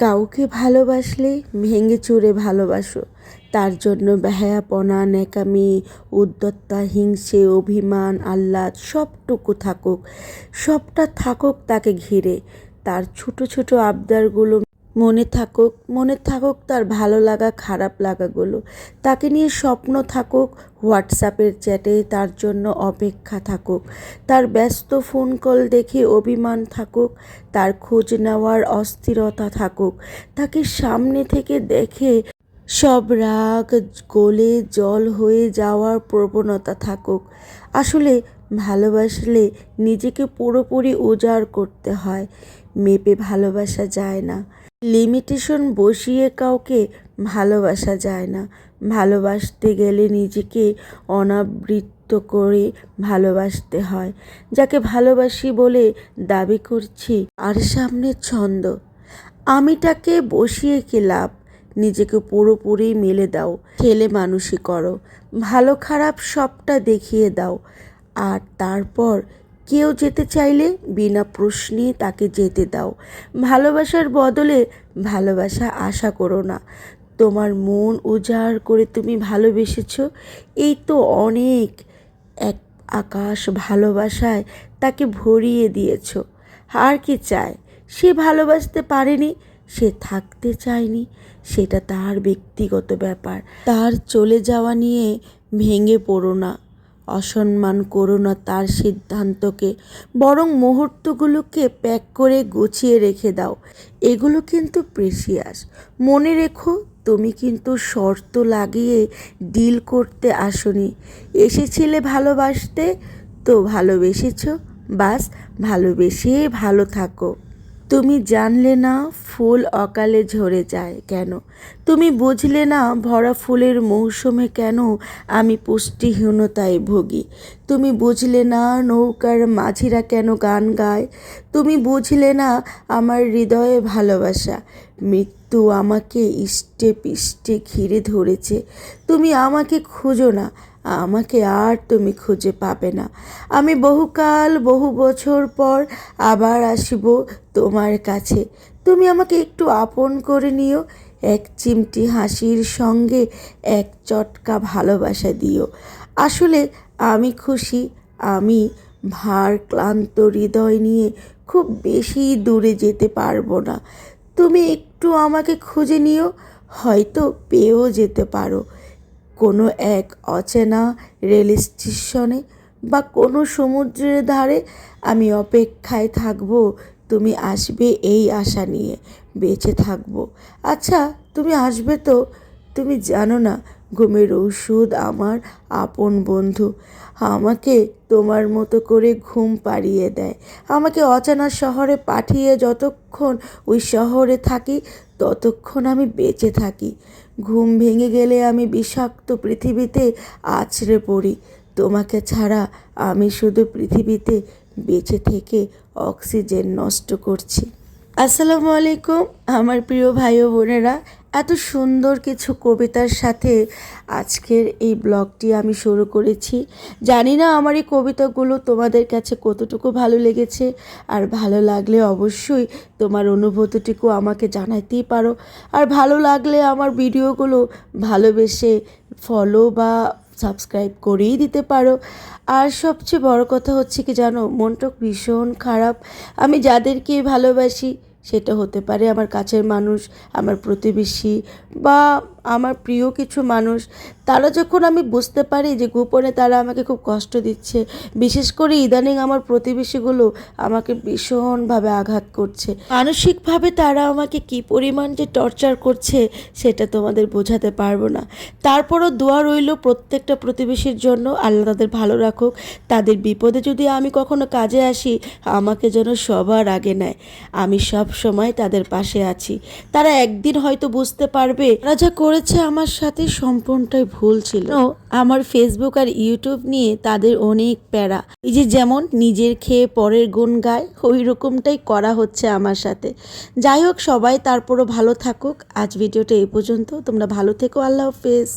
কাউকে ভালোবাসলে ভেঙে চুরে ভালোবাসো। তার জন্য বেহায়াপনা, ন্যাকামি উদ্যত্তা হিংসে, অভিমান, আহ্লাদ সবটুকু থাকুক। সবটা থাকুক তাকে ঘিরে। তার ছোট ছোট আবদারগুলো মনে থাকুক মনে থাকুক তার ভালো লাগা, খারাপ লাগাগুলো। তাকে নিয়ে স্বপ্ন থাকুক, হোয়াটসঅ্যাপের চ্যাটে তার জন্য অপেক্ষা থাকুক। তার ব্যস্ত ফোন কল দেখে অভিমান থাকুক, তার খোঁজ নেওয়ার অস্থিরতা থাকুক। তাকে সামনে থেকে দেখে সব রাগ, গলে জল হয়ে যাওয়ার প্রবণতা থাকুক। আসলে ভালোবাসলে নিজেকে পুরোপুরি উজাড় করতে হয়, মেপে ভালোবাসা যায় না। লিমিটেশন বসিয়ে কাউকে ভালোবাসা যায় না। ভালোবাসতে গেলে নিজেকে অনাবৃত্ত করে ভালোবাসতে হয়। যাকে ভালোবাসি বলে দাবি করছি, আর সামনে ছন্দ। আমিটাকে বসিয়ে কি লাভ? নিজেকে পুরোপুরি মেলে দাও ছেলে মানুষই করো। ভালো খারাপ সবটা দেখিয়ে দাও, আর তারপর কেউ যেতে চাইলে বিনা প্রশ্নে তাকে যেতে দাও। ভালোবাসার বদলে ভালোবাসা আশা করো না। তোমার মন উজাড় করে তুমি ভালোবেসেছ। এই তো অনেক এক আকাশ ভালোবাসায় তাকে ভরিয়ে দিয়েছ। আর কি চায়? সে ভালোবাসতে পারেনি, সে থাকতে চায়নি। সেটা তার ব্যক্তিগত ব্যাপার। তার চলে যাওয়া নিয়ে ভেঙে পড়ো না। অসম্মান করো না তার সিদ্ধান্তকে, বরং মুহূর্তগুলোকে প্যাক করে গুছিয়ে রেখে দাও। এগুলো কিন্তু প্রেশিয়াস মনে রেখো, তুমি কিন্তু শর্ত লাগিয়ে ডিল করতে আসনি। এসেছিলে ভালোবাসতে, তো ভালোবেসেছ, বাস ভালোবেসে ভালো থাকো। তুমি জানলে না ফুল অকালে ঝরে যায় কেন? তুমি বুঝলে না ভরা ফুলের মৌসুমে কেন আমি পুষ্টিহীনতায় ভুগি? তুমি বুঝলে না নৌকার মাঝিরা কেন গান গায়? তুমি বুঝলে না আমার হৃদয়ে ভালোবাসা? মৃত্যু আমাকে ইষ্টে পিষ্টে ঘিরে ধরেছে। তুমি আমাকে খুঁজো না। আমাকে আর তুমি খুঁজে পাবে না। আমি বহুকাল, বহু বছর পর আবার আসিব তোমার কাছে। তুমি আমাকে একটু আপন করে নিও, এক চিমটি হাসির সঙ্গে এক চটকা ভালোবাসা দিও। আসলে আমি খুশি, আমি ভার ক্লান্ত হৃদয় নিয়ে খুব বেশি দূরে যেতে পারব না। তুমি একটু আমাকে খুঁজে নিও, হয়তো পেয়েও যেতে পারো। কোনো এক অচেনা রেল স্টেশনে বা কোনো সমুদ্রের ধারে আমি অপেক্ষায় থাকব। তুমি আসবে এই আশা নিয়ে, বেঁচে থাকব। আচ্ছা তুমি আসবে তো? তুমি জানো না, ঘুমের ওষুধ আমার আপন বন্ধু। আমাকে তোমার মতো করে ঘুম পাড়িয়ে দেয়। আমাকে অচেনা শহরে পাঠিয়ে যতক্ষণ ওই শহরে থাকি, ততক্ষণ আমি বেঁচে থাকি। ঘুম ভেঙে গেলে আমি বিষাক্ত পৃথিবীতে আছড়ে পড়ি। তোমাকে ছাড়া আমি শুধু পৃথিবীতে বেঁচে থেকে অক্সিজেন নষ্ট করছি। আসসালামু আলাইকুম, আমার প্রিয় ভাই ও বোনেরা। এত সুন্দর কিছু কবিতার সাথে আজকের এই ব্লগটি আমি শুরু করেছি। জানি না আমার এই কবিতাগুলো তোমাদের কাছে কতটুকু ভালো লেগেছে, আর ভালো লাগলে অবশ্যই তোমার অনুভূতিটুকু আমাকে জানাইতেই পারো। আর ভালো লাগলে আমার ভিডিওগুলো ভালোবেসে ফলো বা সাবস্ক্রাইব করেই দিতে পারো। আর সবচেয়ে বড় কথা হচ্ছে কি জানো মনটা ভীষণ খারাপ। আমি যাদেরকে ভালোবাসি সেটা হতে পারে। আমার কাছের মানুষ আমার প্রতিবেশী বা আমার প্রিয় কিছু মানুষ, তারা যখন আমি বুঝতে পারি যে গোপনে তারা আমাকে খুব কষ্ট দিচ্ছে, বিশেষ করে ইদানিং আমার প্রতিবেশীগুলো আমাকে ভীষণভাবে আঘাত করছে। মানসিকভাবে তারা আমাকে কি পরিমাণ যে টর্চার করছে, সেটা তোমাদের বোঝাতে পারব না। তারপরও দোয়া রইল প্রত্যেকটা প্রতিবেশীর জন্য, আল্লাহ তাদের ভালো রাখুক। তাদের বিপদে যদি আমি কখনো কাজে আসি, আমাকে যেন সবার আগে নেয়। আমি সব সময় তাদের পাশে আছি। তারা একদিন হয়তো বুঝতে পারবে, তারা যা করেছে আমার সাথে সম্পূর্ণটাই ভুল ছিল। আমার ফেসবুক আর ইউটিউব নিয়ে তাদের অনেক প্যারা। এই যে যেমন নিজের খেয়ে পরের গুণ গায় ওই রকমটাই করা হচ্ছে আমার সাথে। যাই হোক সবাই, তারপরও ভালো থাকুক। আজ ভিডিওটা এই পর্যন্ত। তোমরা ভালো থেকো। আল্লাহ হাফেজ।